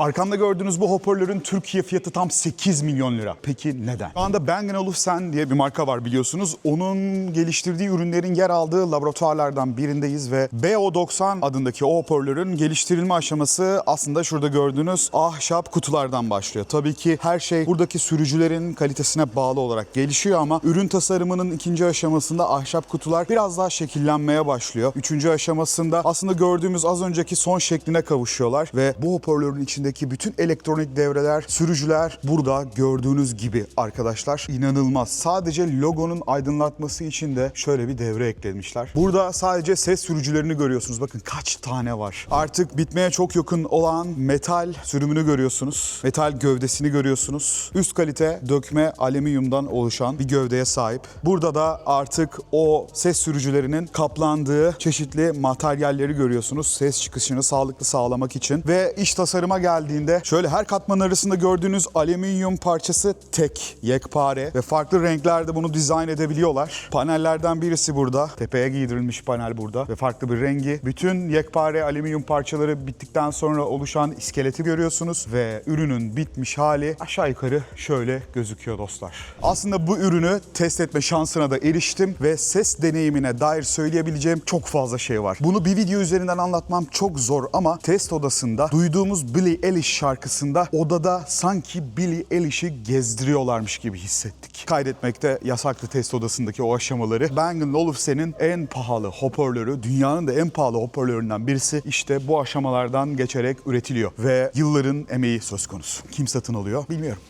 Arkamda gördüğünüz bu hoparlörün Türkiye fiyatı tam 8 milyon lira. Peki neden? Şu anda Bang Olufsen diye bir marka var biliyorsunuz. Onun geliştirdiği ürünlerin yer aldığı laboratuvarlardan birindeyiz ve BO90 adındaki o hoparlörün geliştirilme aşaması aslında şurada gördüğünüz ahşap kutulardan başlıyor. Tabii ki her şey buradaki sürücülerin kalitesine bağlı olarak gelişiyor ama ürün tasarımının ikinci aşamasında ahşap kutular biraz daha şekillenmeye başlıyor. Üçüncü aşamasında aslında gördüğümüz az önceki son şekline kavuşuyorlar ve bu hoparlörün içindeki bütün elektronik devreler, sürücüler burada gördüğünüz gibi arkadaşlar inanılmaz. Sadece logonun aydınlatması için de şöyle bir devre eklemişler. Burada sadece ses sürücülerini görüyorsunuz. Bakın kaç tane var. Artık bitmeye çok yakın olan metal sürümünü görüyorsunuz. Metal gövdesini görüyorsunuz. Üst kalite dökme alüminyumdan oluşan bir gövdeye sahip. Burada da artık o ses sürücülerinin kaplandığı çeşitli materyalleri görüyorsunuz. Ses çıkışını sağlıklı sağlamak için. Ve iç tasarıma geldiğinde şöyle her katman arasında gördüğünüz alüminyum parçası tek, yekpare ve farklı renklerde bunu dizayn edebiliyorlar. Panellerden birisi burada. Tepeye giydirilmiş panel burada ve farklı bir rengi. Bütün yekpare alüminyum parçaları bittikten sonra oluşan iskeleti görüyorsunuz ve ürünün bitmiş hali aşağı yukarı şöyle gözüküyor dostlar. Aslında bu ürünü test etme şansına da eriştim ve ses deneyimine dair söyleyebileceğim çok fazla şey var. Bunu bir video üzerinden anlatmam çok zor ama test odasında duyduğumuz Billie Eilish şarkısında odada sanki Billie Eilish'i gezdiriyorlarmış gibi hissettik. Kaydetmekte yasaklı test odasındaki o aşamaları Bang Olufsen'in en pahalı hoparlörü, dünyanın da en pahalı hoparlöründen birisi işte bu aşamalardan geçerek üretiliyor ve yılların emeği söz konusu. Kim satın alıyor bilmiyorum.